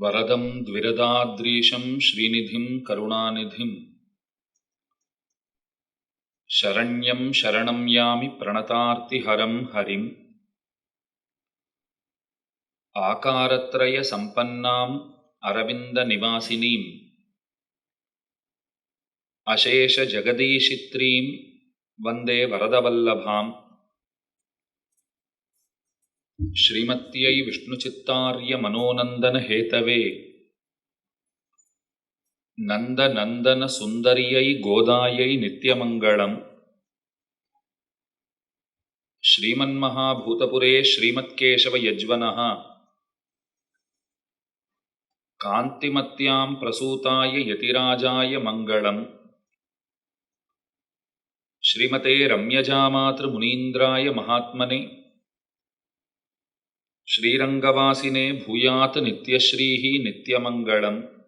वरदं द्विरदाद्रीशं श्रीनिधिं करुणानिधिं शरण्यं शरणं यामि प्रणतार्तिहरं हरिम्। आकारत्रयसम्पन्नाम् अरविन्दनिवासिनीम्। अशेषजगदीशित्रीं वन्दे वरदवल्लभाम् श्रीमत्यै विष्णुचित्तार्यमनोनन्दनहेतवे नन्दनन्दनसुन्दर्यै गोदायै नित्यमङ्गलम्। श्रीमन्महाभूतपुरे श्रीमत्केशवयज्वनः। कान्तिमत्यां प्रसूताय यतिराजाय मङ्गलम्। श्रीमते रम्यजामातृमुनीन्द्राय महात्मने ஸ்ரீரங்கவாசினே பூயாத் நித்யஸ்ரீஹி நித்யமங்களம்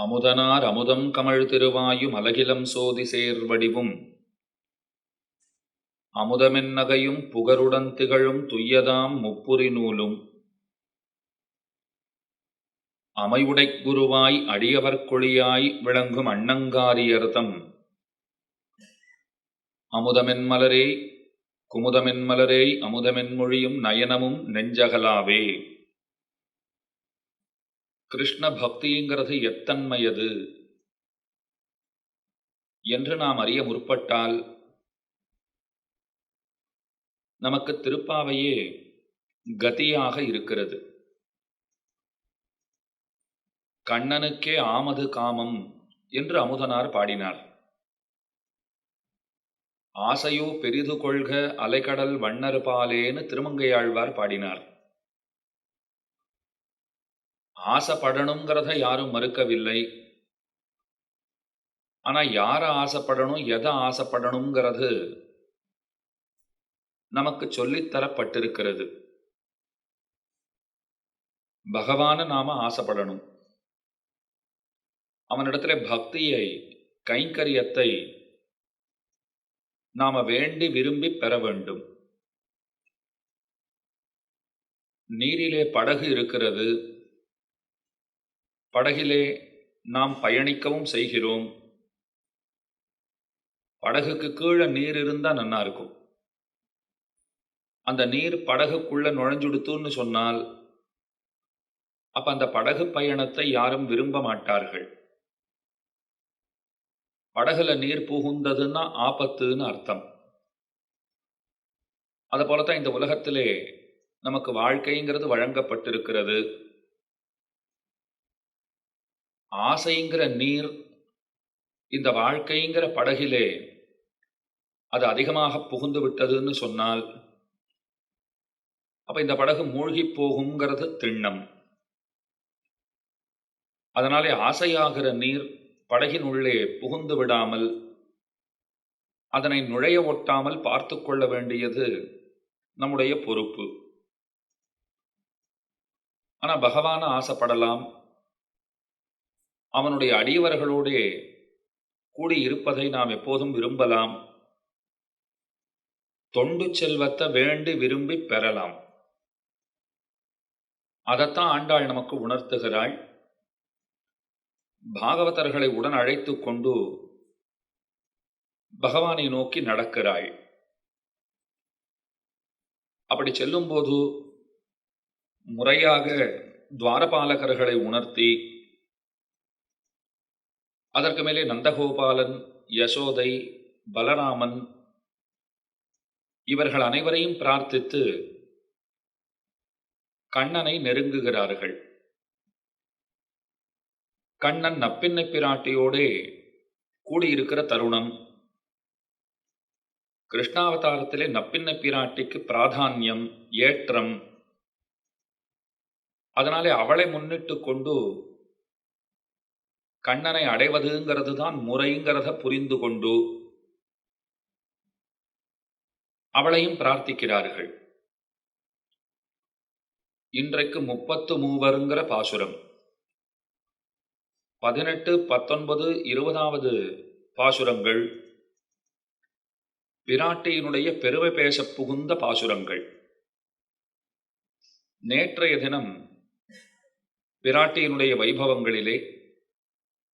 அமுதனார் அமுதம் கமழ் திருவாயும் அலகிலம் சோதி சேர்வடிவும் அமுதமென்னகையும் புகருடன் திகழும் துய்யதாம் முப்புரி நூலும். அமைவுடைக் குருவாய் அடியவர்கொழியாய் விளங்கும் அண்ணங்காரியர்த்தம் அமுதமென்மலரே குமுதமென்மலரே அமுதமென்மொழியும் நயனமும் நெஞ்சகலாவே. கிருஷ்ண பக்திங்கிறது எத்தன்மையது? என்று நாம் அறிய முற்பட்டால் நமக்கு திருப்பாவையே கதியாக இருக்கிறது. கண்ணனுக்கே ஆமது காமம் என்று அமுதனார் பாடினார். ஆசையோ பெரிது கொள்க அலைக்கடல் வண்ணர் பாலேன்னு திருமங்கையாழ்வார் பாடினார். ஆசைப்படணுங்கிறத யாரும் மறுக்கவில்லை. ஆனா யார ஆசைப்படணும் எதை ஆசைப்படணுங்கிறது நமக்கு சொல்லித்தரப்பட்டிருக்கிறது பகவான நாம ஆசைப்படணும். அவனிடத்துல பக்தியை கைங்கரியத்தை நாம வேண்டி விரும்பி பெற வேண்டும். நீரிலே படகு இருக்கிறது. படகிலே நாம் பயணிக்கவும் செய்கிறோம். படகுக்கு கீழே நீர் இருந்தால் நன்னா இருக்கும். அந்த நீர் படகுக்குள்ள நுழைஞ்சுடுத்துன்னு சொன்னால் அப்ப அந்த படகு பயணத்தை யாரும் விரும்ப மாட்டார்கள். படகுல நீர் புகுந்ததுன்னா ஆபத்துன்னு அர்த்தம். அது போலத்தான் இந்த உலகத்திலே நமக்கு வாழ்க்கைங்கிறது வழங்கப்பட்டிருக்கிறது. ஆசைங்கிற நீர் இந்த வாழ்க்கைங்கிற படகிலே அது அதிகமாக புகுந்து விட்டதுன்னு சொன்னால் அப்ப இந்த படகு மூழ்கி போகுங்கிறது திண்ணம். அதனாலே ஆசையாகிற நீர் படகின் உள்ளே புகுந்து விடாமல் அதனை நுழைய ஒட்டாமல் பார்த்து கொள்ள வேண்டியது நம்முடைய பொறுப்பு. ஆனா பகவான ஆசைப்படலாம். அவனுடைய அடியவர்களோடே கூடி இருப்பதை நாம் எப்போதும் விரும்பலாம். தொண்டு செல்வத்தை வேண்டி விரும்பி பெறலாம். அதைத்தான் ஆண்டாள் நமக்கு உணர்த்துகிறாள். பாகவதர்களை உடன் அழைத்து கொண்டு பகவானை நோக்கி நடக்கிறாள். அப்படி செல்லும்போது முறையாக துவாரபாலகர்களை உணர்த்தி அதற்கு மேலே நந்தகோபாலன் யசோதை பலராமன் இவர்கள் அனைவரையும் பிரார்த்தித்து கண்ணனை நெருங்குகிறார்கள். கண்ணன் நப்பின்னை பிராட்டியோடு கூடியிருக்கிற தருணம். கிருஷ்ணாவதாரத்திலே நப்பின்னை பிராட்டிக்கு பிராதானியம் ஏற்றம். அதனாலே அவளை முன்னிட்டு கொண்டு கண்ணனை அடைவதுங்கிறது தான் முறைங்கிறத புரிந்து கொண்டு அவளையும் பிரார்த்திக்கிறார்கள். இன்றைக்கு முப்பத்து மூவருங்கிற பாசுரம். பதினெட்டு பத்தொன்பது இருபதாவது பாசுரங்கள். பிராட்டியினுடைய பெருமை பேச புகுந்த பாசுரங்கள். நேற்றைய தினம் பிராட்டியினுடைய வைபவங்களிலே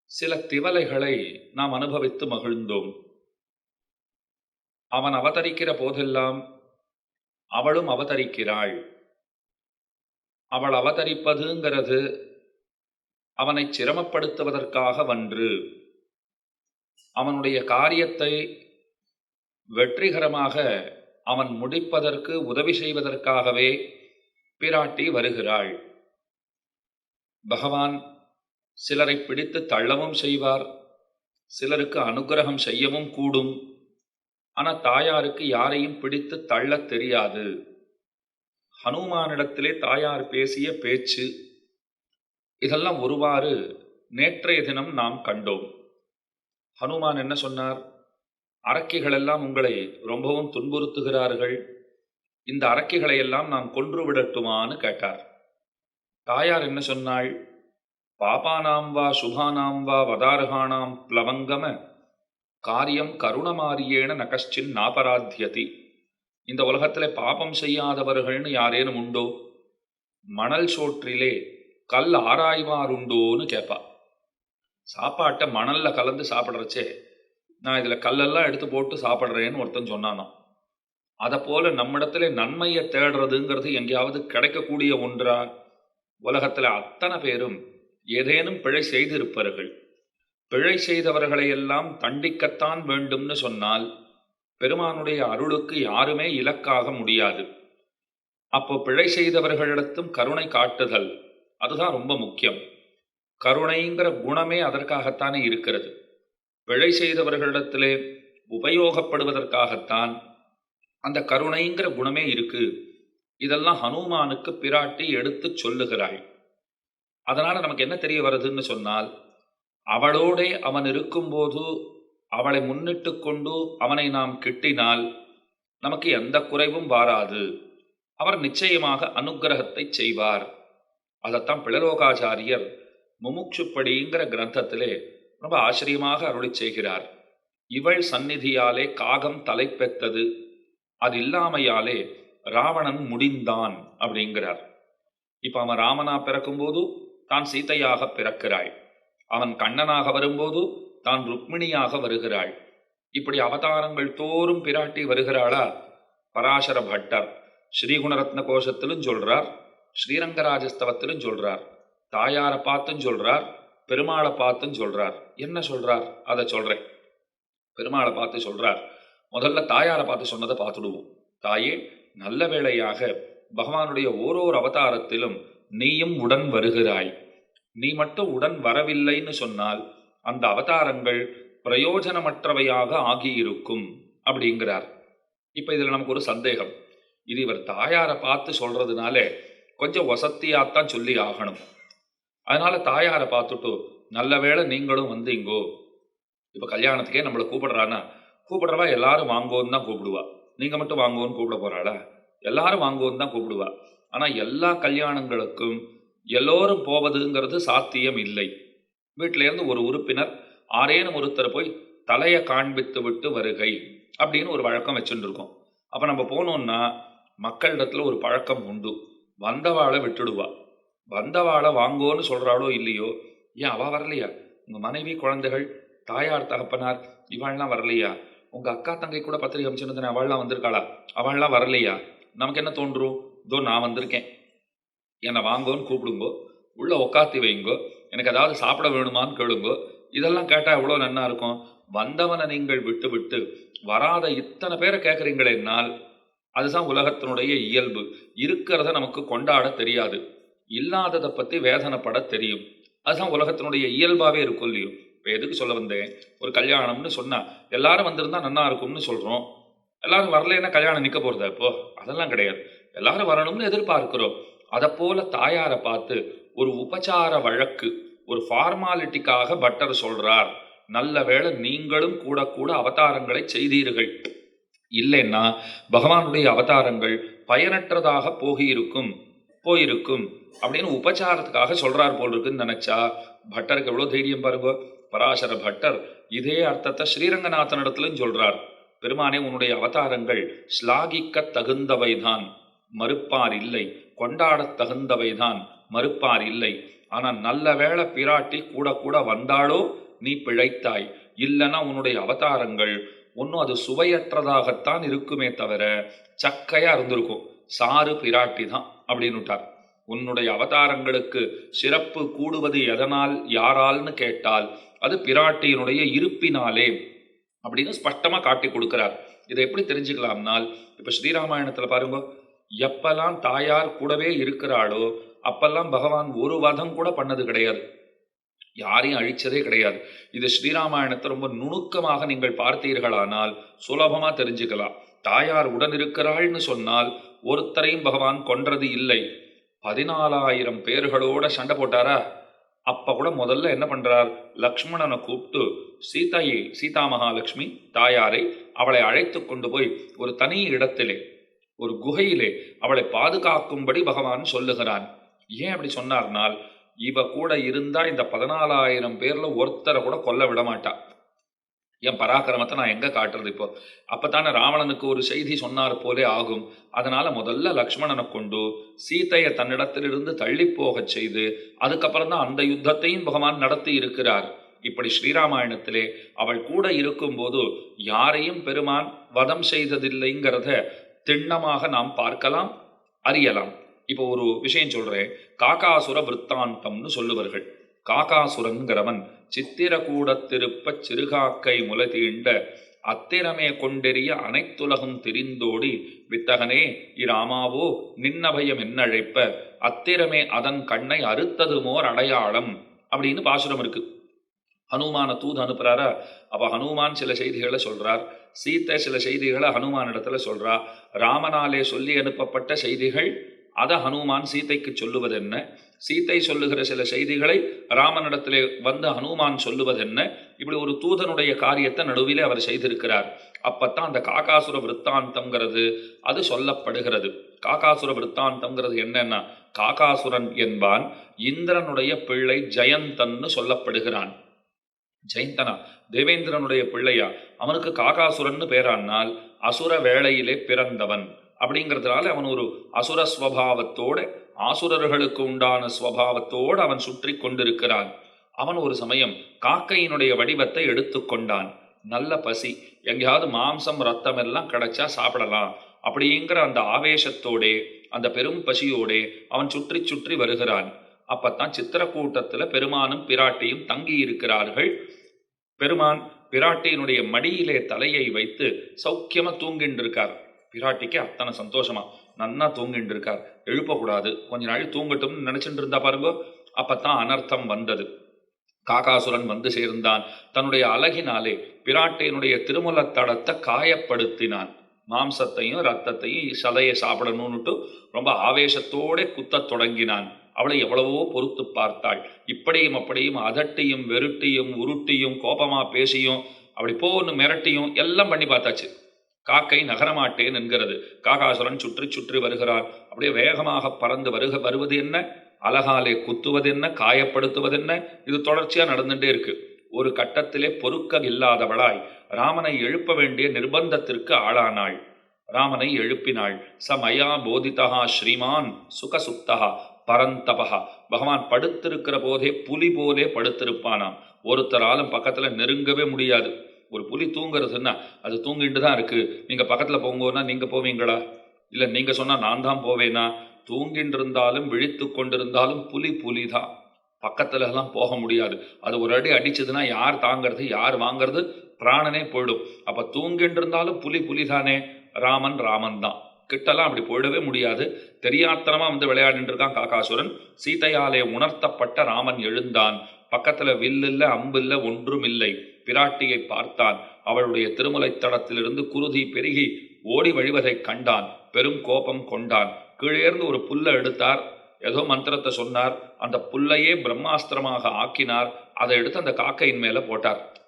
சில திவலைகளை நாம் அனுபவித்து மகிழ்ந்தோம். அவன் அவதரிக்கிற போதெல்லாம் அவளும் அவதரிக்கிறாள். அவள் அவதரிப்பதுங்கிறது அவனை சிரமப்படுத்துவதற்காக வன்று அவனுடைய காரியத்தை வெற்றிகரமாக அவன் முடிப்பதற்கு உதவி செய்வதற்காகவே பிராட்டி வருகிறாள். பகவான் சிலரை பிடித்து தள்ளவும் செய்வார் சிலருக்கு அனுகிரகம் செய்யவும் கூடும். ஆனால் தாயாருக்கு யாரையும் பிடித்து தள்ளத் தெரியாது. ஹனுமானிடத்திலே தாயார் பேசிய பேச்சு இதெல்லாம் ஒருவாறு நேற்றைய தினம் நாம் கண்டோம். ஹனுமான் என்ன சொன்னார்? அரக்கிகள் எல்லாம் உங்களை ரொம்பவும் துன்புறுத்துகிறார்கள். இந்த அரக்கிகளை எல்லாம் நான் கொன்று விடட்டுமான்னு கேட்டார். தாயார் என்ன சொன்னாள்? பாபானாம் வா சுபானாம் வா வதார்கானாம் பிளவங்கம காரியம் கருணமாரியேன நகஷ்டின் நாபராத்தியதி. இந்த உலகத்தில் பாபம் செய்யாதவர்கள்னு யாரேனும் உண்டோ? மணல் சோற்றிலே கல் ஆராய்வாருண்டோன்னு கேட்பா சாப்பாட்டை மணலில் கலந்து சாப்பிட்றச்சே நான் இதில் கல்லெல்லாம் எடுத்து போட்டு சாப்பிட்றேன்னு ஒருத்தன் சொன்னானாம். அதை போல நம்மிடத்துல நன்மையை தேடுறதுங்கிறது எங்கேயாவது கிடைக்கக்கூடிய ஒன்றா? உலகத்தில் அத்தனை பேரும் ஏதேனும் பிழை செய்திருப்பார்கள் பிழை செய்தவர்களை எல்லாம் தண்டிக்கத்தான் வேண்டும்னு சொன்னால் பெருமானுடைய அருளுக்கு யாருமே இலக்காக முடியாது. அப்போ பிழை செய்தவர்களிடத்தும் கருணை காட்டுதல். அதுதான் ரொம்ப முக்கியம். கருணைங்கிற குணமே அதற்காகத்தானே இருக்கிறது. பிழை செய்தவர்களிடத்திலே உபயோகப்படுவதற்காகத்தான் அந்த கருணைங்கிற குணமே இருக்கு. இதெல்லாம் ஹனுமானுக்கு பிராட்டி எடுத்து சொல்லுகிறாள். அதனால் நமக்கு என்ன தெரிய வருதுன்னு சொன்னால் அவளோடே அவன் இருக்கும்போது அவளை முன்னிட்டு கொண்டு அவனை நாம் கிட்டினால் நமக்கு எந்த குறைவும் வாராது. அவர் நிச்சயமாக அனுகிரகத்தை செய்வார். அதைத்தான் பிளலோகாச்சாரியர் முமுட்சுப்படிங்கிற கிரந்தத்திலே ரொம்ப ஆச்சரியமாக அருளி செய்கிறார். இவள் சந்நிதியாலே காகம் தலை அது இல்லாமையாலே ராவணன் முடிந்தான் அப்படிங்கிறார். இப்போ அவன் ராமனா பிறக்கும்போது தான் சீதையாக பிறக்கிறாள். அவன் கண்ணனாக வரும்போது தான் ருக்மிணியாக வருகிறாள். இப்படி அவதாரங்கள் தோறும் பிராட்டி வருகிறாளா? பராசர பட்டர் ஸ்ரீகுணரத்ன கோஷத்திலும் சொல்றார். ஸ்ரீரங்கராஜஸ்தவத்திலும் சொல்றார். தாயாரை பார்த்தும் சொல்றார் பெருமாளை பார்த்தும் சொல்றார். என்ன சொல்றார்? அதை சொல்றேன். பெருமாளை பார்த்து சொல்றார். முதல்ல தாயாரை பார்த்து சொன்னதை பார்த்துடுவோம். தாயே நல்ல வேளையாக பகவானுடைய ஓரோர் அவதாரத்திலும் நீயும் உடன் வருகிறாய். நீ மட்டும் உடன் வரவில்லைன்னு சொன்னால் அந்த அவதாரங்கள் பிரயோஜனமற்றவையாக ஆகியிருக்கும் அப்படிங்கிறார். இப்ப இதுல நமக்கு ஒரு சந்தேகம். இது இவர் தாயாரை பார்த்து சொல்றதுனால கொஞ்சம் வசத்தியாகத்தான் சொல்லி ஆகணும். அதனால் தாயாரை பார்த்துட்டு நல்ல வேளை நீங்களும் வந்தீங்கோ இப்போ கல்யாணத்துக்கே நம்மளை கூப்பிடுறான்னா கூப்பிடுறவா எல்லாரும் வாங்கோன்னு தான் கூப்பிடுவா. நீங்கள் மட்டும் வாங்கோன்னு கூப்பிட போகிறாளா எல்லாரும் வாங்கோன்னு தான் கூப்பிடுவா. ஆனால் எல்லா கல்யாணங்களுக்கும் எல்லோரும் போவதுங்கிறது சாத்தியம் இல்லை. வீட்டில இருந்து ஒரு உறுப்பினர் ஆரேனும் ஒருத்தர் போய் தலையை காண்பித்து விட்டு வருகை அப்படின்னு ஒரு வழக்கம் வச்சுட்டு இருக்கோம். நம்ம போனோம்னா மக்களிடத்தில் ஒரு பழக்கம் உண்டு. வந்தவாளை விட்டுடுவா. வந்தவாளை வாங்கோன்னு சொல்கிறாளோ இல்லையோ? ஏன் அவள் வரலையா? உங்கள் மனைவி குழந்தைகள் தாயார் தகப்பனார் இவாள்லாம் வரலையா? உங்கள் அக்கா தங்கை கூட பத்திரிகை அமைச்சிருந்தேன் அவள்லாம் வந்திருக்காளா? அவள்லாம் வரலையா? நமக்கு என்ன தோன்றும் இதோ நான் வந்திருக்கேன். என்னை வாங்கோன்னு கூப்பிடுங்கோ. உள்ள உக்காத்தி வைங்கோ. எனக்கு ஏதாவது சாப்பிட வேணுமான்னு கேளுங்கோ. இதெல்லாம் கேட்டால் எவ்வளோ நன்னா இருக்கும். வந்தவனை நீங்கள் விட்டு விட்டு வராத இத்தனை பேரை கேட்குறீங்களேனால் அதுதான் உலகத்தினுடைய இயல்பு. இருக்கிறத நமக்கு கொண்டாட தெரியாது. இல்லாததை பற்றி வேதனைப்பட தெரியும். அதுதான் உலகத்தினுடைய இயல்பாகவே இருக்கும் இல்லையோ? இப்போ எதுக்கு சொல்ல வந்தேன்? ஒரு கல்யாணம்னு சொன்னால் எல்லாரும் வந்திருந்தால் நல்லா இருக்கும்னு சொல்கிறோம் எல்லாரும் வரலைன்னா கல்யாணம் நிற்க போகிறதா இப்போ? அதெல்லாம் கிடையாது. எல்லாரும் வரணும்னு எதிர்பார்க்கிறோம். அதை போல் தாயாரை பார்த்து ஒரு உபச்சார வழக்கு ஒரு ஃபார்மாலிட்டிக்காக பட்டர் சொல்கிறார் நல்ல வேளை நீங்களும் கூட கூட அவதாரங்களை செய்தீர்கள். இல்லைன்னா பகவானுடைய அவதாரங்கள் பயனற்றதாக போகியிருக்கும் போயிருக்கும் அப்படின்னு உபச்சாரத்துக்காக சொல்றார் போல் இருக்குன்னு நினைச்சா பட்டருக்கு எவ்வளவு தைரியம் பாருங்க. பராசர பட்டர் இதே அர்த்தத்தை ஸ்ரீரங்கநாதனிடத்திலும் சொல்றார். பெருமானே உன்னுடைய அவதாரங்கள் ஸ்லாகிக்க தகுந்தவைதான். மறுப்பார் இல்லை. கொண்டாடத் தகுந்தவைதான். மறுப்பார் இல்லை. ஆனா நல்ல வேளை பிராட்டி கூட கூட வந்தாளோ நீ பிழைத்தாய். இல்லைன்னா உன்னுடைய அவதாரங்கள் ஒன்றும் அது சுவையற்றதாகத்தான் இருக்குமே தவிர சக்கையா இருந்திருக்கும். சாறு பிராட்டி தான் அப்படின்னுட்டார். உன்னுடைய அவதாரங்களுக்கு சிறப்பு கூடுவது எதனால் யாரால்னு கேட்டால் அது பிராட்டியினுடைய இருப்பினாலே அப்படின்னு ஸ்பஷ்டமாக காட்டி கொடுக்கிறார். இதை எப்படி தெரிஞ்சுக்கலாம்னால் இப்போ ஸ்ரீராமாயணத்தில் பாருங்க எப்பெல்லாம் தாயார் கூடவே இருக்கிறாளோ அப்பெல்லாம் பகவான் ஒரு வதம் கூட பண்ணது கிடையாது. யாரையும் அழிச்சதே கிடையாது. இது ஸ்ரீராமாயணத்தை ரொம்ப நுணுக்கமாக நீங்கள் பார்த்தீர்களானால் சுலபமா தெரிஞ்சுக்கலாம். தாயார் உடன் இருக்கிறாள்னு சொன்னால் ஒருத்தரையும் பகவான் கொன்றது இல்லை. பதினாலாயிரம் பேர்களோட சண்டை போட்டாரா? அப்ப கூட முதல்ல என்ன பண்றார்? லக்ஷ்மணனை கூப்பிட்டு சீதையை சீதா மகாலட்சுமி தாயாரை அவளை அழைத்து கொண்டு போய் ஒரு தனி இடத்திலே ஒரு குகையிலே அவளை பாதுகாக்கும்படி பகவான் சொல்லுகிறான். ஏன் அப்படி சொன்னார்னால் இவ கூட இருந்தா இந்த பதினாலாயிரம் பேர்ல ஒருத்தரை கூட கொல்ல விட மாட்டா. என் பராக்கிரமத்தை நான் எங்க காட்டுறது இப்போ? அப்பதானே ராவணனுக்கு ஒரு செய்தி சொன்னார் போலே ஆகும். அதனால முதல்ல லக்ஷ்மணனை கொண்டு சீதையை தன்னிடத்திலிருந்து தள்ளி போகச் செய்து அதுக்கப்புறம் தான் அந்த யுத்தத்தையும் பகவான் நடத்தி இருக்கிறார். இப்படி ஸ்ரீராமாயணத்திலே அவள் கூட இருக்கும்போது யாரையும் பெருமான் வதம் செய்ததில்லைங்கிறத திண்ணமாக நாம் பார்க்கலாம் அறியலாம். இப்போ ஒரு விஷயம் சொல்றேன். காகாசுர விற்த்தாந்தம்னு சொல்லுவார்கள். காகாசுரங்கிறவன் சித்திரக்கூடத்திருப்பச் சிறுகாக்கை முலை தீண்ட அத்திரமே கொண்டெறிய அனைத்துலகும் திரிந்தோடி வித்தகனே இராமாவோ நின்னபயம் என்னழைப்ப அத்திரமே அதன் கண்ணை அறுத்ததுமோர் அடையாளம் அப்படின்னு பாசுரம் இருக்கு. ஹனுமான தூது அனுப்புறாரா? அப்ப ஹனுமான் சில செய்திகளை சொல்றார். சீத்தை சில செய்திகளை ஹனுமான் இடத்துல சொல்றா. ராமனாலே சொல்லி அனுப்பப்பட்ட செய்திகள் அதை ஹனுமான் சீதைக்கு சொல்லுவது என்ன சீத்தை சொல்லுகிற சில செய்திகளை ராமனிடத்திலே வந்து ஹனுமான் சொல்லுவது என்ன இப்படி ஒரு தூதனுடைய காரியத்தை நடுவிலே அவர் செய்திருக்கிறார். அப்பத்தான் அந்த காகாசுர விற்த்தாந்தம்ங்கிறது அது சொல்லப்படுகிறது. காகாசுர விற்த்தாந்தம்ங்கிறது என்னன்னா காகாசுரன் என்பான் இந்திரனுடைய பிள்ளை ஜெயந்தன்னு சொல்லப்படுகிறான். ஜெயந்தனா தேவேந்திரனுடைய பிள்ளையா? அவனுக்கு காகாசுரன்னு பேரானால் அசுர வேளையிலே பிறந்தவன். அப்படிங்கிறதுனால அவன் ஒரு அசுர ஸ்வபாவத்தோட ஆசுரர்களுக்கு உண்டான ஸ்வபாவத்தோடு அவன் சுற்றி கொண்டிருக்கிறான். அவன் ஒரு சமயம் காக்கையினுடைய வடிவத்தை எடுத்துக்கொண்டான் நல்ல பசி. எங்கேயாவது மாம்சம் ரத்தம் எல்லாம் கிடைச்சா சாப்பிடலாம். அப்படிங்கிற அந்த ஆவேசத்தோடே அந்த பெரும் பசியோடே அவன் சுற்றி சுற்றி வருகிறான். அப்பத்தான் சித்திரக்கூட்டத்தில் பெருமானும் பிராட்டியும் தங்கி இருக்கிறார்கள் பெருமான் பிராட்டியினுடைய மடியிலே தலையை வைத்து சௌக்கியமாக தூங்கின்றிருக்கார். பிராட்டிக்கு அத்தனை சந்தோஷமா. நன்னா தூங்கிட்டு இருக்கார். எழுப்பக்கூடாது. கொஞ்ச நாள் தூங்கட்டும்னு நினைச்சிட்டு இருந்தா பாருங்க. அப்பத்தான் அனர்த்தம் வந்தது. காகாசுரன் வந்து சேர்ந்தான். தன்னுடைய அழகினாலே பிராட்டியினுடைய திருமலத்தடத்தை காயப்படுத்தினான். மாம்சத்தையும் ரத்தத்தையும் சதையை சாப்பிடணும்னுட்டு ரொம்ப ஆவேசத்தோட குத்தத் தொடங்கினான். அவளை எவ்வளவோ பொறுத்து பார்த்தாள். இப்படியும் அப்படியும் அதட்டியும் வெருட்டியும் உருட்டியும் கோபமா பேசியும் அப்படி போன்னு மிரட்டியும் எல்லாம் பண்ணி பார்த்தாச்சு. காக்கை நகரமாட்டேன் என்கிறது. காகாசுரன் சுற்றி சுற்றி வருகிறார். அப்படியே வேகமாக பறந்து வருக வருவது என்ன? அழகாலே குத்துவது என்ன? காயப்படுத்துவது என்ன இது தொடர்ச்சியா நடந்துட்டே இருக்கு. ஒரு கட்டத்திலே பொறுக்க இல்லாதவளாய் ராமனை எழுப்ப வேண்டிய நிர்பந்தத்திற்கு ஆளானாள். ராமனை எழுப்பினாள். சமயா போதிதா ஸ்ரீமான் சுகசுப்தகா பரந்தபகா பகவான் படுத்திருக்கிற போதே புலி போலே படுத்திருப்பானாம். ஒருத்தராலும் பக்கத்துல நெருங்கவே முடியாது. ஒரு புலி தூங்குறதுன்னா அது தூங்கிட்டு தான் இருக்குது நீங்கள் பக்கத்தில் போங்கன்னா நீங்கள் போவீங்களா? இல்லை நீங்கள் சொன்னால் நான் தான் போவேனா? தூங்கிட்டு இருந்தாலும் விழித்து கொண்டிருந்தாலும் புலி புலி தான் பக்கத்துலலாம் போக முடியாது. அது ஒரு அடி அடிச்சதுன்னா யார் தாங்கிறது யார் வாங்கிறது பிராணனே போயிடும். அப்போ தூங்கிட்டு இருந்தாலும் புலி புலி தானே ராமன் ராமன் தான். கிட்டலாம் அப்படி போயிடவே முடியாது. தெரியாத்தனமாக வந்து விளையாடிட்டு இருக்கான் காக்காசுரன் சீதையாலே உணர்த்தப்பட்ட ராமன் எழுந்தான். பக்கத்துல அம்பு இல்லை ஒன்றும் இல்லை பிராட்டியை பார்த்தான். அவளுடைய திருமலை தடத்திலிருந்து குருதி பெருகி ஓடி வழிவதைக் கண்டான். பெரும் கோபம் கொண்டான். கீழேர்ந்து ஒரு புல்லை எடுத்தார். ஏதோ மந்திரத்தை சொன்னார். அந்த புல்லையே பிரம்மாஸ்திரமாக ஆக்கினார். அதை எடுத்து அந்த காக்கையின் மேல போட்டார்.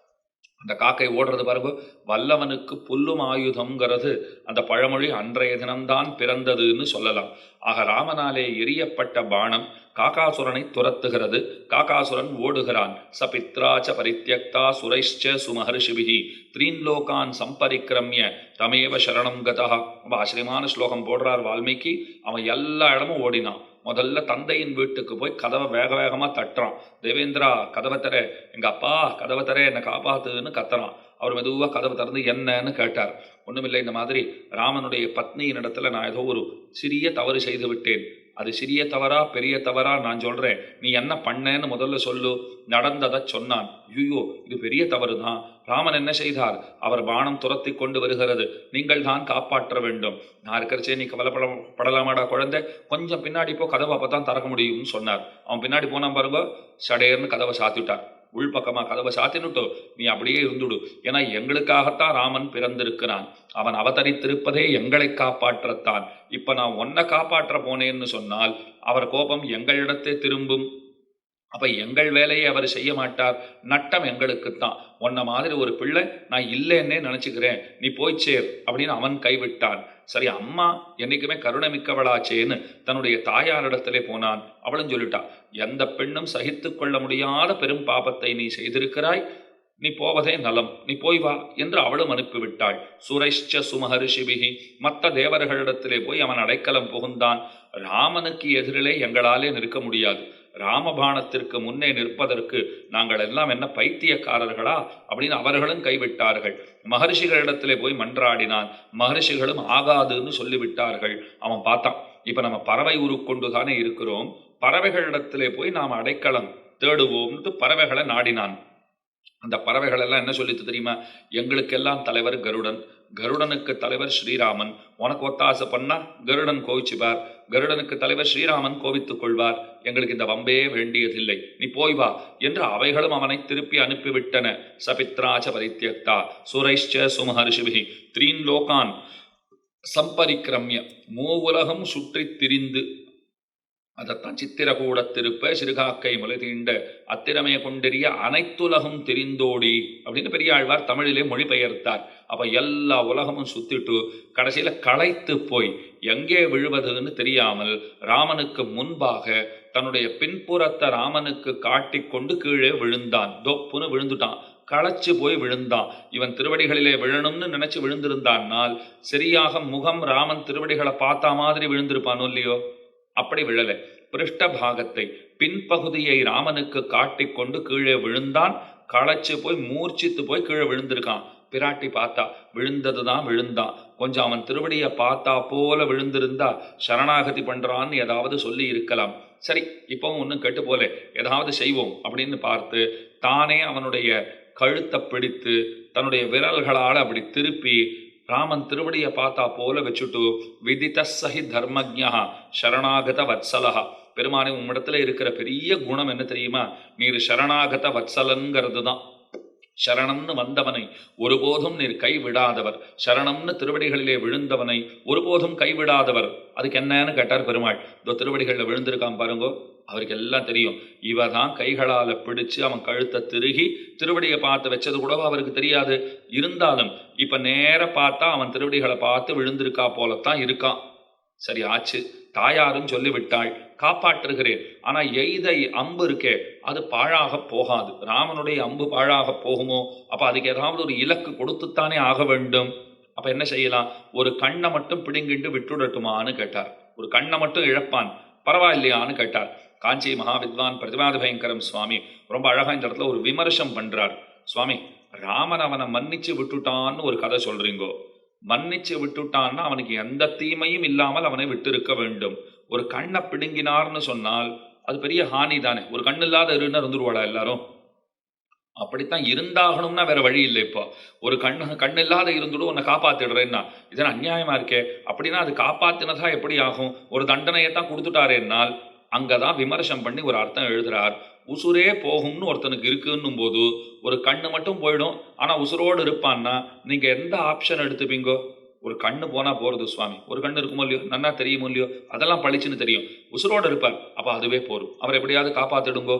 அந்த காக்கை ஓடுறது பாருங்க. வல்லவனுக்கு புல்லும் ஆயுதம்ங்கிறது அந்த பழமொழி அன்றைய தினம்தான் பிறந்ததுன்னு சொல்லலாம். ஆக ராமனாலே எரியப்பட்ட பானம் காக்காசுரனை துரத்துகிறது. காக்காசுரன் ஓடுகிறான். ச பித்ராச்ச பரித்தியக்தா சுரைஷ்ச சுமஹர்ஷிபிகி த்ரீன் லோகான் சம்பரிக்கிரமிய தமேவ சரணம் கதா ரொம்ப ஆச்சரியமான ஸ்லோகம் போடுறார் வால்மீகி. அவன் எல்லா இடமும் ஓடினான். முதல்ல தந்தையின் வீட்டுக்கு போய் கதவை வேக வேகமாக தட்டுறான். தேவேந்திரா கதவை தர. எங்கள் அப்பா கதவை தர. என்னை காப்பாத்துன்னு கத்துறான். அவர் மெதுவாக கதவை திறந்து என்னன்னு கேட்டார். ஒன்றுமில்லை இந்த மாதிரி ராமனுடைய பத்னியின் இடத்துல நான் ஏதோ ஒரு சிறிய தவறு செய்து விட்டேன். அது சிறிய தவறா பெரிய தவறா நான் சொல்கிறேன் நீ என்ன பண்ணேன்னு முதல்ல சொல்லு. நடந்ததை சொன்னான். ஐயோ இது பெரிய தவறு தான் ராமன் என்ன செய்தார்? அவர் பானம் துரத்தி கொண்டு வருகிறது. நீங்கள் தான் காப்பாற்ற வேண்டும். நான் இருக்கிறச்சே நீ கவலைப்பட படலாமாடா குழந்தை? கொஞ்சம் பின்னாடி போ கதவை அப்போ தான் திறக்க முடியும்னு சொன்னார். அவன் பின்னாடி போனான் பாருங்க. சடையர்னு கதவை சாத்திட்டான் உள்பக்கமா கதவை சாத்தினுட்டோ நீ அப்படியே இருந்துடு ஏன்னா எங்களுக்காகத்தான் ராமன் பிறந்திருக்கிறான். அவன் அவதரித்திருப்பதே எங்களை காப்பாற்றத்தான். இப்ப நான் உன்னை காப்பாற்ற போனேன்னு சொன்னால் அவர் கோபம் எங்களிடத்தே திரும்பும். அப்ப எங்கள் வேலையை அவர் செய்ய மாட்டார். நட்டம் எங்களுக்குத்தான். உன்ன மாதிரி ஒரு பிள்ளை நான் இல்லைன்னே நினைச்சுக்கிறேன். நீ போய் சேர் அப்படின்னு அவன் கைவிட்டான். சரி அம்மா என்னைக்குமே கருணை மிக்கவளாச்சேன்னு தன்னுடைய தாயாரிடத்திலே போனான். அவளும் சொல்லிட்டான் எந்த பெண்ணும் சகித்து கொள்ள முடியாத பெரும் பாபத்தை நீ செய்திருக்கிறாய். நீ போவதே நலம். நீ போய் வா என்று அவளும் அனுப்பிவிட்டாள். சுரைஷ்ச சுமஹரிஷிபிகி மற்ற தேவர்களிடத்திலே போய் அவன் அடைக்கலம் புகுந்தான். ராமனுக்கு எதிரிலே எங்களாலே நிற்க முடியாது. ராமபாணத்திற்கு முன்னே நிற்பதற்கு நாங்கள் எல்லாம் என்ன பைத்தியக்காரர்களா அப்படின்னு அவர்களும் கைவிட்டார்கள். மகர்ஷிகளிடத்திலே போய் மன்றாடினான். மகர்ஷிகளும் ஆகாதுன்னு சொல்லிவிட்டார்கள். அவன் பார்த்தான். இப்போ நம்ம பறவை உருக்கொண்டு தானே இருக்கிறோம். பறவைகளிடத்திலே போய் நாம் அடைக்கலம் தேடுவோம்ட்டு பறவைகளை நாடினான். அந்த பறவைகள் எல்லாம் என்ன சொல்லித்து தெரியுமா? எங்களுக்கெல்லாம் தலைவர் கருடன். கருடனுக்கு தலைவர் ஸ்ரீராமன். உனக்கு ஒத்தாசை பண்ணா கருடன் கோவிச்சுப்பார். கருடனுக்கு தலைவர் ஸ்ரீராமன் கோவித்துக் கொள்வார். எங்களுக்கு இந்த வம்பே வேண்டியதில்லை. நீ போய் வா என்று அவைகளும் அவனை திருப்பி அனுப்பிவிட்டன. சபித்ராச்ச பரித்தியக்தா. சுரைஷ்ச சுமஹர்ஷிபிகி த்ரீன் லோகான். சம்பரிக்கிரமிய மூவுலகம் சுற்றித் திரிந்து அதைத்தான் சித்திரகூடத்திருப்ப சிறுகாக்கை முலை தீண்ட அத்திரமே கொண்டெறிய அனைத்துலகம் தெரிந்தோடி அப்படின்னு பெரியாழ்வார் தமிழிலே மொழிபெயர்த்தார். அப்ப எல்லா உலகமும் சுத்திட்டு கடைசியில களைத்து போய் எங்கே விழுவதுன்னு தெரியாமல் ராமனுக்கு முன்பாக தன்னுடைய பின்புறத்தை ராமனுக்கு காட்டிக்கொண்டு கீழே விழுந்தான். தொப்புன்னு விழுந்துட்டான். களைச்சு போய் விழுந்தான். இவன் திருவடிகளிலே விழணும்னு நினைச்சு விழுந்திருந்தான்னால் சரியாக முகம் ராமன் திருவடிகளை பார்த்தா மாதிரி விழுந்திருப்பானோ இல்லையோ? அப்படி விழலை. பிருஷ்டபாகத்தை பின்பகுதியை ராமனுக்கு காட்டிக்கொண்டு கீழே விழுந்தான். களைச்சு போய் மூர்ச்சித்து போய் கீழே விழுந்திருக்கான். பிராட்டி பார்த்தா விழுந்ததுதான் விழுந்தான் கொஞ்சம் அவன் திருவடியை பார்த்தா போல விழுந்திருந்தா சரணாகதி பண்றான்னு ஏதாவது சொல்லி இருக்கலாம். சரி இப்போவும் ஒன்றும் கெட்டு போல. ஏதாவது செய்வோம் அப்படின்னு பார்த்து தானே அவனுடைய கழுத்தை பிடித்து தன்னுடைய விரல்களால் அப்படி திருப்பி ராமன் திருவடியை பார்த்தா போல வச்சுட்டு விதித்த சஹி தர்மஜா சரணாகத வத்சலஹா. பெருமானே உம்மிடத்துல இருக்கிற பெரிய குணம் என்ன தெரியுமா? நீர் சரணாகத வத்சலங்கிறது தான். சரணம்னு வந்தவனை ஒருபோதும் நீர் கைவிடாதவர். சரணம்னு திருவடிகளிலே விழுந்தவனை ஒருபோதும் கைவிடாதவர். அதுக்கு என்னன்னு கேட்டார் பெருமாள். இதோ திருவடிகளில் விழுந்திருக்கான் பாருங்கோ. அவருக்கு எல்லாம் தெரியும். இவ தான் கைகளால பிடிச்சு அவன் கழுத்தை திருகி திருவடியை பார்த்து வச்சது கூடவோ அவருக்கு தெரியாது. இருந்தாலும் இப்ப நேர பார்த்தா அவன் திருவடிகளை பார்த்து விழுந்திருக்கா போலத்தான் இருக்கான். சரி ஆச்சு. தாயாரும் சொல்லிவிட்டாள். காப்பாற்றுகிறேன். ஆனா எய்தை அம்பு இருக்கே அது பாழாக போகாது. ராமனுடைய அம்பு பாழாக போகுமோ? அப்ப அதுக்கு ஏதாவது ஒரு இலக்கு கொடுத்துத்தானே ஆக வேண்டும். அப்ப என்ன செய்யலாம்? ஒரு கண்ணை மட்டும் பிடுங்கிட்டு விட்டுடட்டுமான்னு கேட்டார். ஒரு கண்ணை மட்டும் இழப்பான். பரவாயில்லையான்னு கேட்டார். காஞ்சி மகாவித்வான் பிரதிபாத பயங்கரம் சுவாமி ரொம்ப அழகா இந்த இடத்துல ஒரு விமர்சம் பண்றார். சுவாமி ராமன் அவனை மன்னிச்சு விட்டுட்டான்னு ஒரு கதை சொல்றீங்கோ? மன்னிச்சு விட்டுட்டான்னா அவனுக்கு எந்த தீமையும் இல்லாமல் அவனை விட்டிருக்க வேண்டும். ஒரு கண்ணை பிடுங்கினார்னு சொன்னால் அது பெரிய ஹானி தானே. ஒரு கண்ணு இல்லாத இருன்னு இருந்துருவாளா எல்லாரும்? அப்படித்தான் இருந்தாகணும்னா வேற வழி இல்லை இப்போ. ஒரு கண்ணு கண் இல்லாத இருந்துடும் உன்னை காப்பாத்திடுறேன்னா. இதெல்லாம் அநியாயமா இருக்கே. அப்படின்னா அது காப்பாத்தினதா எப்படி ஆகும்? ஒரு தண்டனையை தான் கொடுத்துட்டாரேன்னால் அங்கதான் விமர்சனம் பண்ணி ஒரு அர்த்தம் எழுதுறார். உசுரே போகும்னு ஒருத்தனுக்கு இருக்குன்னும் போது ஒரு கண்ணு மட்டும் போயிடும். ஆனால் உசுரோடு இருப்பான்னா நீங்கள் எந்த ஆப்ஷன் எடுத்துப்பீங்கோ? ஒரு கண்ணு போனால் போகிறது சுவாமி. ஒரு கண்ணு இருக்குமோ இல்லையோ நன்னா தெரியுமோ இல்லையோ அதெல்லாம் பளிச்சுன்னு தெரியும். உசுரோடு இருப்பார். அப்போ அதுவே போரும். அவர் எப்படியாவது காப்பாற்றிடுங்கோ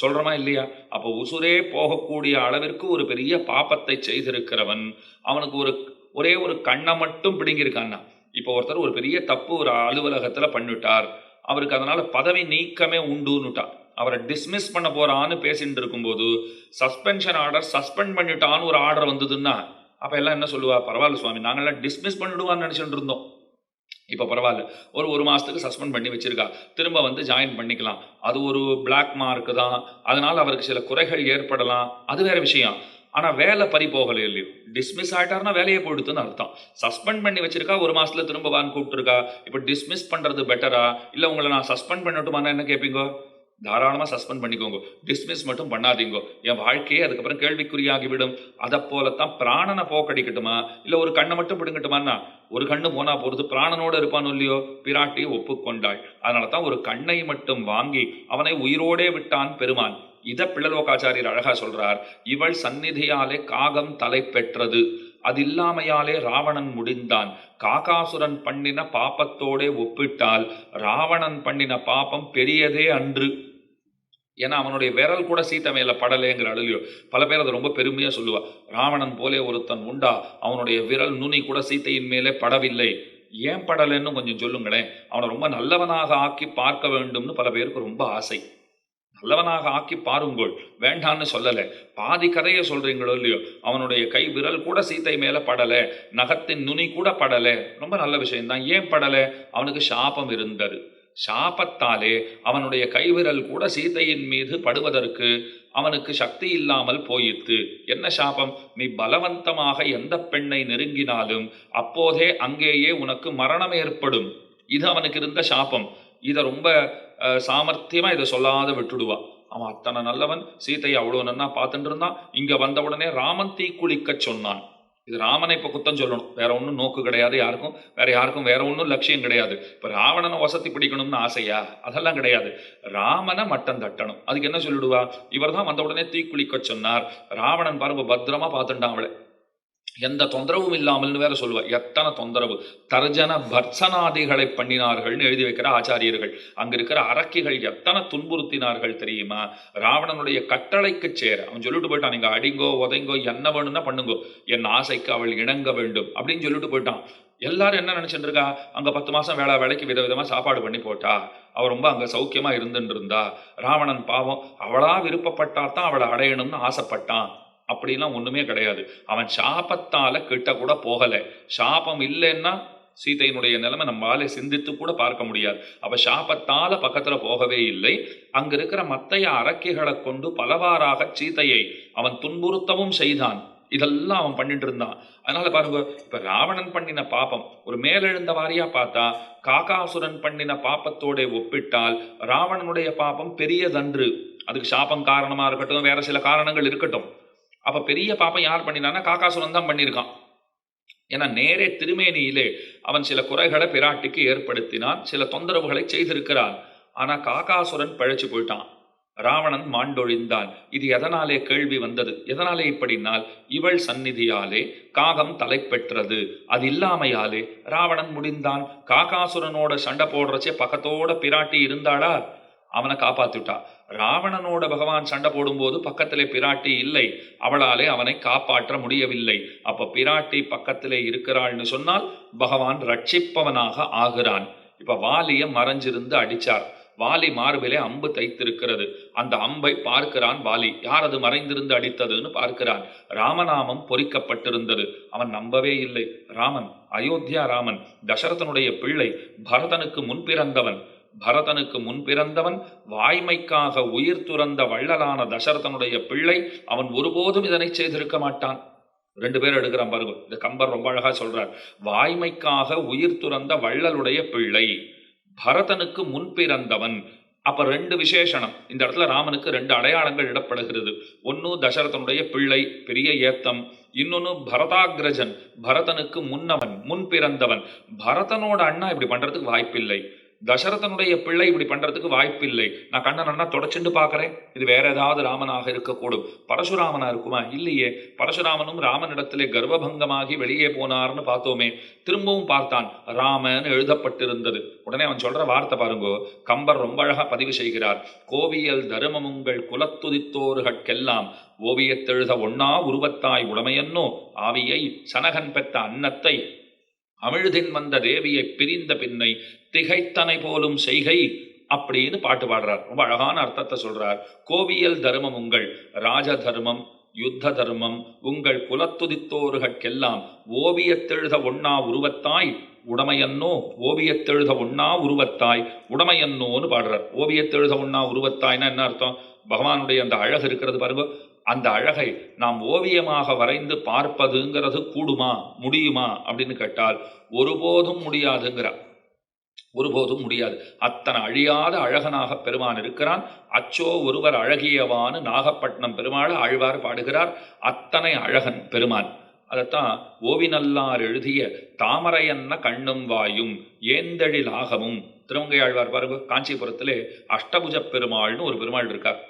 சொல்கிறோமா இல்லையா? அப்போ உசுரே போகக்கூடிய அளவிற்கு ஒரு பெரிய பாப்பத்தை செய்திருக்கிறவன் அவனுக்கு ஒரு ஒரே ஒரு கண்ணை மட்டும் பிடுங்கியிருக்கான்னா. இப்போ ஒருத்தர் ஒரு பெரிய தப்பு ஒரு அலுவலகத்தில் பண்ணிட்டார். அவருக்கு அதனால் பதவி நீக்கமே உண்டுன்னுட்டான். அவரை டிஸ்மிஸ் பண்ண போகிறான்னு பேசிட்டு இருக்கும்போது சஸ்பென்ஷன் ஆர்டர் சஸ்பெண்ட் பண்ணிட்டான்னு ஒரு ஆர்டர் வந்ததுன்னா அப்போ எல்லாம் என்ன சொல்லுவா? பரவாயில்ல சுவாமி நாங்கெல்லாம் டிஸ்மிஸ் பண்ணிடுவான்னு நினைச்சிட்டு இருந்தோம். இப்போ பரவாயில்ல. ஒரு ஒரு மாதத்துக்கு சஸ்பெண்ட் பண்ணி வச்சுருக்கா. திரும்ப வந்து ஜாயின் பண்ணிக்கலாம். அது ஒரு பிளாக் மார்க் தான். அதனால் அவருக்கு சில குறைகள் ஏற்படலாம். அது வேறு விஷயம். ஆனால் வேலை பறி போகலை இல்லையோ. டிஸ்மிஸ் ஆகிட்டாருன்னா வேலையை போயிடுத்துன்னு அர்த்தம். சஸ்பெண்ட் பண்ணி வச்சிருக்கா ஒரு மாதத்தில் திரும்ப வான்னு கூப்பிட்டுருக்கா. இப்போ டிஸ்மிஸ் பண்ணுறது பெட்டரா இல்லை உங்களை நான் சஸ்பெண்ட் பண்ணட்டுமானா என்ன கேட்பீங்க தாராளமாக சஸ்பெண்ட் பண்ணிக்கோங்க. டிஸ்மிஸ் மட்டும் பண்ணாதீங்கோ. என் வாழ்க்கையே அதுக்கப்புறம் கேள்விக்குறியாகிவிடும். அதை போலத்தான் பிராணனை போக்கடிக்கட்டுமா? இல்லை ஒரு கண்ணை மட்டும் பிடுங்கட்டுமான்னா? ஒரு கண்ணு போனா போகிறது பிராணனோடு இருப்பானோ இல்லையோ? பிராட்டியை ஒப்புக்கொண்டாள். அதனால தான் ஒரு கண்ணை மட்டும் வாங்கி அவனை உயிரோடே விட்டான் பெருமான். இதை பிள்ளலோகாச்சாரியர் அழகா சொல்றார். இவள் சந்நிதியாலே காகம் தலை பெற்றது அது இல்லாமையாலே ராவணன் முடிந்தான். காகாசுரன் பண்ணின பாப்பத்தோடே ஒப்பிட்டால் ராவணன் பண்ணின பாப்பம் பெரியதே அன்று. ஏன்னா அவனுடைய விரல் கூட சீத்தை மேல படலைங்கிற அழுலியோ. பல பேர் அதை ரொம்ப பெருமையா சொல்லுவா. ராவணன் போலே ஒருத்தன் உண்டா? அவனுடைய விரல் நுனி கூட சீத்தையின் மேலே படவில்லை. ஏன் படலைன்னு கொஞ்சம் சொல்லுங்களேன். அவனை ரொம்ப நல்லவனாக ஆக்கி பார்க்க வேண்டும்னு பல பேருக்கு ரொம்ப ஆசை. நல்லவனாக ஆக்கி பாருங்கள். வேண்டான்னு சொல்லலை. பாதி கதையை சொல்கிறீங்களோ இல்லையோ? அவனுடைய கை விரல் கூட சீத்தை மேலே படலை. நகத்தின் நுனி கூட படலை. ரொம்ப நல்ல விஷயம்தான். ஏன் படலை? அவனுக்கு சாபம் இருந்தது. சாபத்தாலே அவனுடைய கைவிரல் கூட சீதையின் மீது படுவதற்கு அவனுக்கு சக்தி இல்லாமல் போயிற்று. என்ன சாபம்? நீ பலவந்தமாக எந்த பெண்ணை நெருங்கினாலும் அப்போதே அங்கேயே உனக்கு மரணம் ஏற்படும். இது அவனுக்கு இருந்த சாபம். இதை ரொம்ப சாமர்த்தியமாக இதை சொல்லாத விட்டுடுவா. அவன் அத்தனை நல்லவன். சீதையை அவ்வளோ நன்னா பார்த்துட்டு இருந்தான். இங்கே வந்த உடனே ராமன் தீக்குளிக்க சொன்னான். இது ராமனை இப்போ குத்தம் சொல்லணும். வேற ஒன்றும் நோக்கு கிடையாது யாருக்கும். வேற யாருக்கும் வேற ஒன்றும் லட்சியம் கிடையாது. இப்ப ராவணனை வசதி பிடிக்கணும்னு ஆசையா? அதெல்லாம் கிடையாது. ராமனை மட்டம் தட்டணும். அதுக்கு என்ன சொல்லிடுவா? இவர் தான் வந்த உடனே தீக்குளிக்க சொன்னார். ராவணன் பாருங்க பத்திரமா பார்த்துட்டான் அவளை. எந்த தொந்தரவும் இல்லாமல்னு வேற சொல்லுவார் எத்தனை தொந்தரவு. தர்ஜன பர்சனாதிகளை பண்ணினார்கள்னு எழுதி வைக்கிற ஆச்சாரியர்கள். அங்கிருக்கிற அரக்கிகள் எத்தனை துன்புறுத்தினார்கள் தெரியுமா? ராவணனுடைய கட்டளைக்கு சேர. அவன் சொல்லிட்டு போயிட்டான் நீங்க அடிங்கோ உதைங்கோ என்ன வேணும்னா பண்ணுங்கோ. என் ஆசைக்கு அவள் இணங்க வேண்டும். அப்படின்னு சொல்லிட்டு போயிட்டான். எல்லாரும் என்ன நினைச்சிட்டு இருக்கா? அங்க பத்து மாசம் வேலை வேலைக்கு வித விதமாக சாப்பாடு பண்ணி போட்டா. அவள் ரொம்ப அங்க சௌக்கியமா இருந்துட்டு இருந்தா. ராவணன் பாவம் அவளா விருப்பப்பட்டா தான் அவளை அடையணும்னு ஆசைப்பட்டான். அப்படிலாம் ஒன்றுமே கிடையாது. அவன் சாபத்தால் கிட்ட கூட போகலை. சாபம் இல்லைன்னா சீதையினுடைய நிலைமை நம்மளால சிந்தித்து கூட பார்க்க முடியாது. அவள் சாபத்தால பக்கத்துல போகவே இல்லை. அங்க இருக்கிற மத்தைய அரக்கிகளை கொண்டு பலவாறாக சீதையை அவன் துன்புறுத்தவும் செய்தான். இதெல்லாம் அவன் பண்ணிட்டு இருந்தான். அதனால பாருங்க இப்ப ராவணன் பண்ணின பாப்பம் ஒரு மேலெழுந்த வாரியா பார்த்தா காகாசுரன் பண்ணின பாப்பத்தோட ஒப்பிட்டால் ராவணனுடைய பாப்பம் பெரியதன்று. அதுக்கு சாபம் காரணமா இருக்கட்டும் வேற சில காரணங்கள் இருக்கட்டும். அப்ப பெரிய பாப்பம் யார் பண்ணினான்னா காக்காசுரன் தான் பண்ணியிருக்கான் ஏன்னா நேரே திருமேனியிலே அவன் சில குறைகளை பிராட்டிக்கு ஏற்படுத்தினான் சில தொந்தரவுகளை செய்திருக்கிறான். ஆனா காகாசுரன் பழைச்சு போயிட்டான். ராவணன் மாண்டொழிந்தான் இது எதனாலே கேள்வி வந்தது? எதனாலே இப்படினால் இவள் சந்நிதியாலே காகம் தலை பெற்றது அது இல்லாமையாலே ராவணன் முடிந்தான். காகாசுரனோட சண்டை போடுறச்சே பக்கத்தோட பிராட்டி இருந்தாளா? அவனை காப்பாத்திட்டா. ராவணனோட பகவான் சண்டை போடும்போது பக்கத்திலே பிராட்டி இல்லை. அவளாலே அவனை காப்பாற்ற முடியவில்லை. அப்ப பிராட்டி பக்கத்திலே இருக்கிறாள்னு சொன்னால் பகவான் ரட்சிப்பவனாக ஆகிறான். இப்ப வாலிய மறைஞ்சிருந்து அடிச்சார். வாலி மார்பிலே அம்பு தைத்திருக்கிறது. அந்த அம்பை பார்க்கிறான் வாலி. யார் அது மறைந்திருந்து அடித்ததுன்னு பார்க்கிறான். ராமநாமம் பொறிக்கப்பட்டிருந்தது. அவன் நம்பவே இல்லை. ராமன் அயோத்தியா ராமன் தசரதனுடைய பிள்ளை பரதனுக்கு முன் பிறந்தவன் பரதனுக்கு முன் பிறந்தவன் வாய்மைக்காக உயிர் துறந்த வள்ளலான தசரதனுடைய பிள்ளை அவன் ஒருபோதும் இதனை செய்திருக்க மாட்டான். ரெண்டு பேர் எடுக்கிறான் பாருங்க இந்த கம்பர் ரொம்ப அழகா சொல்றார். வாய்மைக்காக உயிர் துறந்த வள்ளலுடைய பிள்ளை பரதனுக்கு முன் பிறந்தவன். அப்ப ரெண்டு விசேஷணம் இந்த இடத்துல ராமனுக்கு ரெண்டு அடையாளங்கள் இடப்படுகிறது. ஒன்னு தசரதனுடைய பிள்ளை பெரிய ஏத்தம். இன்னொன்னு பரதாகிரஜன் பரதனுக்கு முன்னவன் முன் பிறந்தவன். பரதனோட அண்ணா இப்படி பண்றதுக்கு வாய்ப்பில்லை. தசரதனுடைய பிள்ளை இப்படி பண்றதுக்கு வாய்ப்பில்லை. நான் கண்ணை நன்னா தொடச்சுண்டு பார்க்குறேன். இது வேற ஏதாவது ராமனாக இருக்கக்கூடும். பரசுராமனா இருக்குமா? இல்லையே. பரசுராமனும் ராமனிடத்திலே கர்வபங்கமாகி வெளியே போனார்னு பார்த்தோமே. திரும்பவும் பார்த்தான். ராமன் எழுதப்பட்டிருந்தது. உடனே அவன் சொல்ற வார்த்தை பாருங்கோ. கம்பர் ரொம்ப அழகா பதிவு செய்கிறார். கோவியல் தருமமுங்கள் குலத்துதித்தோர்கட்கெல்லாம் ஓவியத்தெழுத ஒன்னா உருவத்தாய் உடமையன்னோ? ஆவியை சனகன் பெற்ற அன்னத்தை அமிழ்தின் வந்த தேவியை பிரிந்த பின்னை திகைத்தனை போலும் செய்கை அப்படின்னு பாட்டு பாடுறார். ரொம்ப அழகான அர்த்தத்தை சொல்றார். கோவியல் தர்மம் உங்கள் ராஜ தர்மம் யுத்த தர்மம் உங்கள் குலத்துதித்தோருகற்கெல்லாம் ஓவியத்தெழுத ஒன்னா உருவத்தாய் உடமையன்னோ ஓவியத்தெழுத ஒன்னா உருவத்தாய் உடமையன்னோன்னு பாடுறார். ஓவியத்தெழுத ஒன்னா உருவத்தாய்னா என்ன அர்த்தம்? பகவானுடைய அந்த அழகு இருக்கிறது பாருங்க. அந்த அழகை நாம் ஓவியமாக வரைந்து பார்ப்பதுங்கிறது கூடுமா முடியுமா அப்படின்னு கேட்டால் ஒருபோதும் முடியாதுங்கிறார் ஒருபோதும் முடியாது. அத்தனை அழியாத அழகனாக பெருமான் இருக்கிறான். அச்சோ ஒருவர் அழகியவான்னு நாகப்பட்டினம் பெருமாள் ஆழ்வார் பாடுகிறார். அத்தனை அழகன் பெருமான். அதைத்தான் ஓவிநல்லார் எழுதிய தாமரையன்ன கண்ணும் வாயும் ஏந்தெழில் திருவங்கை ஆழ்வார் பாருங்க காஞ்சிபுரத்திலே அஷ்டபுஜ பெருமாள்னு ஒரு பெருமாள் இருக்கார்.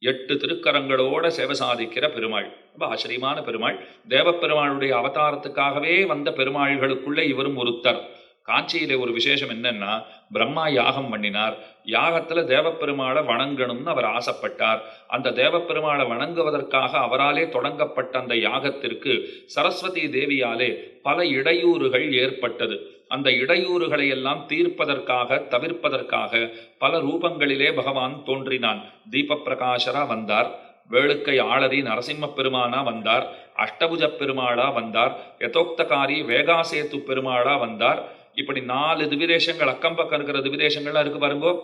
எட்டு திருக்கரங்களோட சேவை சாதிக்கிற பெருமாள். ரொம்ப ஆச்சரியமான பெருமாள். தேவப்பெருமாளுடைய அவதாரத்துக்காகவே வந்த பெருமாள்களுக்குள்ளே இவரும் ஒருத்தர். காஞ்சியில ஒரு விசேஷம் என்னன்னா பிரம்மா யாகம் பண்ணினார். யாகத்துல தேவப்பெருமாளை வணங்கணும்னு அவர் ஆசைப்பட்டார். அந்த தேவப்பெருமாளை வணங்குவதற்காக அவராலே தொடங்கப்பட்ட அந்த யாகத்திற்கு சரஸ்வதி தேவியாலே பல இடையூறுகள் ஏற்பட்டது. அந்த இடையூறுகளை எல்லாம் தீர்ப்பதற்காக தவிர்ப்பதற்காக பல ரூபங்களிலே பகவான் தோன்றினான். தீப பிரகாசரா வந்தார். வேளுக்கை ஆளரி நரசிம்ம பெருமானா வந்தார். அஷ்டபுஜ பெருமாளா வந்தார். யதோக்தகாரி வேகாசேத்து பெருமாளா வந்தார். இப்படி நாலு திவிதேசங்கள் அக்கம் பக்கம் இருக்கிற திவிதேசங்கள்லாம் இருக்கு பாருங்கோ.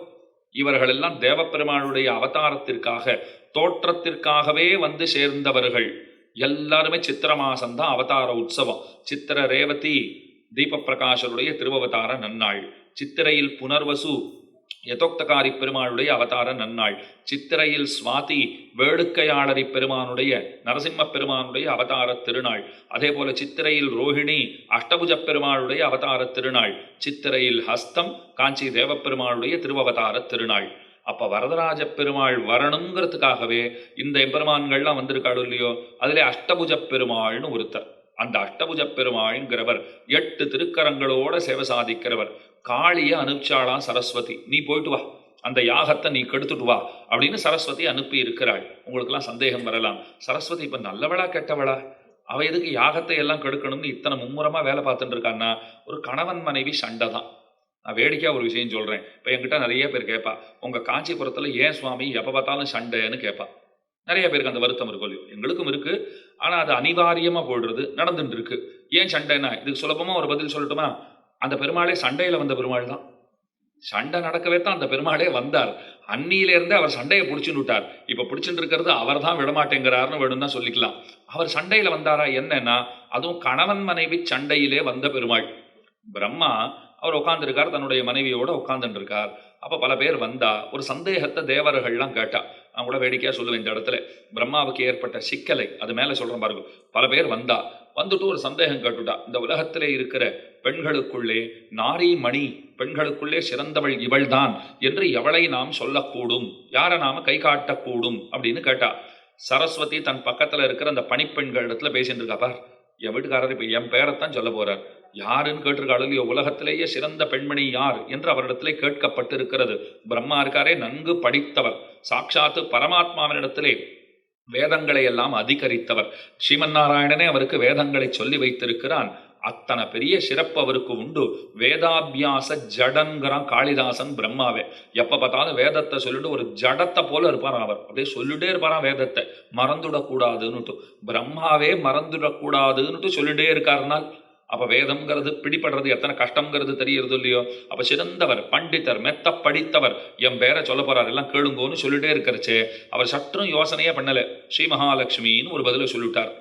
இவர்கள் எல்லாம் தேவப்பெருமானுடைய அவதாரத்திற்காக தோற்றத்திற்காகவே வந்து சேர்ந்தவர்கள். எல்லாருமே சித்திர மாசம்தான் அவதார உற்சவம். சித்திர ரேவதி தீபப்பிரகாஷருடைய திருவவதார நன்னாள். சித்திரையில் புனர்வசு யதோக்தகாரி பெருமாளுடைய அவதார நன்னாள். சித்திரையில் சுவாதி வேடுக்கையாளரி பெருமானுடைய நரசிம்ம பெருமானுடைய அவதார திருநாள். அதே போல சித்திரையில் ரோஹிணி அஷ்டபுஜ பெருமாளுடைய அவதார திருநாள். சித்திரையில் ஹஸ்தம் காஞ்சி தேவப்பெருமாளுடைய திருவவதார திருநாள். அப்ப வரதராஜ பெருமாள் வரணுங்கிறதுக்காகவே இந்த எம்பெருமான்கள்லாம் வந்திருக்காடு இல்லையோ அதிலே அஷ்டபுஜ பெருமாள்னு ஒருத்தர். அந்த அஷ்டபுஜ பெருமாள்ங்கிறவர் எட்டு திருக்கரங்களோட சேவை சாதிக்கிறவர். காளிய அனுப்பிச்சாளாம் சரஸ்வதி நீ போயிட்டு வா. அந்த யாகத்தை நீ கெடுத்துட்டு வா. அப்படின்னு சரஸ்வதி அனுப்பி இருக்கிறாள் உங்களுக்கெல்லாம் சந்தேகம் வரலாம். சரஸ்வதி இப்போ நல்லவளா கெட்டவளா? அவ எதுக்கு யாகத்தை எல்லாம் கெடுக்கணும்னு இத்தனை மும்முரமா வேலை பார்த்துட்டு இருக்கான்னா? ஒரு கணவன் மனைவி சண்டை தான். நான் வேடிக்கையாக ஒரு விஷயம் சொல்கிறேன் இப்போ என்கிட்ட நிறைய பேர் கேட்பா உங்கள் காஞ்சிபுரத்தில் ஏன் சுவாமி எப்போ பார்த்தாலும் சண்டைன்னு கேட்பா நிறைய பேருக்கு அந்த வருத்தம் இருக்கும் இல்லையோ எங்களுக்கும் இருக்குது ஆனா அது அனிவாரியமா போடுறது நடந்துட்டு இருக்கு ஏன் சண்டைன்னா இதுக்கு சுலபமா ஒரு பதில் சொல்லட்டுமா? அந்த பெருமாளே சண்டையில வந்த பெருமாள் தான். சண்டை நடக்கவே தான் அந்த பெருமாளே வந்தார். அன்னியிலேருந்தே அவர் சண்டையை பிடிச்சுன்னு விட்டார். இப்போ பிடிச்சிட்டு இருக்கிறது அவர் தான் விடமாட்டேங்கிறாருன்னு வேணும் தான் சொல்லிக்கலாம். அவர் சண்டையில வந்தாரா என்னன்னா அதுவும் கணவன் மனைவி சண்டையிலே வந்த பெருமாள். பிரம்மா அவர் உட்காந்துருக்கார் தன்னுடைய மனைவியோட உட்காந்துட்டு இருக்கார் அப்ப பல பேர் வந்தா ஒரு சந்தேகத்தை தேவர்கள்லாம் கேட்டா நான் கூட வேடிக்கையாக சொல்லுவேன் இந்த இடத்துல. பிரம்மாவுக்கு ஏற்பட்ட சிக்கலை அது மேலே சொல்கிறேன் பாருங்க. பல பேர் வந்தா வந்துட்டு ஒரு சந்தேகம் கேட்டுட்டா இந்த உலகத்திலே இருக்கிற பெண்களுக்குள்ளே நாரி மணி பெண்களுக்குள்ளே சிறந்தவள் இவள் தான் என்று எவளை நாம் சொல்லக்கூடும்? யாரை நாம் கை காட்டக்கூடும்? அப்படின்னு கேட்டா சரஸ்வதி தன் பக்கத்தில் இருக்கிற அந்த பணிப்பெண்கள் இடத்துல பேசிட்டு இருக்கா பார். என் வீட்டுக்காரர் இப்போ என் பேரைத்தான் சொல்ல போகிறார் யாருன்னு கேட்டிருக்காளோ இல்லையோ உலகத்திலேயே சிறந்த பெண்மணி யார் என்று அவரிடத்திலே கேட்கப்பட்டிருக்கிறது. பிரம்மா இருக்காரே நன்கு படித்தவர். சாட்சாத்து பரமாத்மாவினிடத்திலே வேதங்களை எல்லாம் அதிகரித்தவர். ஸ்ரீமன் நாராயணனே அவருக்கு வேதங்களை சொல்லி வைத்திருக்கிறான். அத்தனை பெரிய சிறப்பு அவருக்கு உண்டு. வேதாபியாச ஜடன்கிறான் காளிதாசன் பிரம்மாவே. எப்போ பார்த்தாலும் வேதத்தை சொல்லிட்டு ஒரு ஜடத்தை போல இருப்பாராம் அவர். அப்படியே சொல்லிட்டே இருப்பாராம் வேதத்தை. மறந்துடக்கூடாதுன்னுட்டு. பிரம்மாவே மறந்துடக்கூடாதுன்னுட்டு சொல்லிட்டே இருக்காருனால் அப்ப வேதம்ங்கிறது பிடிபடுறது எத்தனை கஷ்டங்கிறது தெரியறது இல்லையோ? அப்ப சிறந்தவர் பண்டிதர் மெத்த படித்தவர் என் பேரை சொல்ல போறார் எல்லாம் கேளுங்கோன்னு சொல்லிட்டே இருக்கிறச்சே. அவர் சற்றும் யோசனையே பண்ணலை. ஸ்ரீ மகாலட்சுமின்னு ஒரு பதிலை சொல்லிவிட்டார்.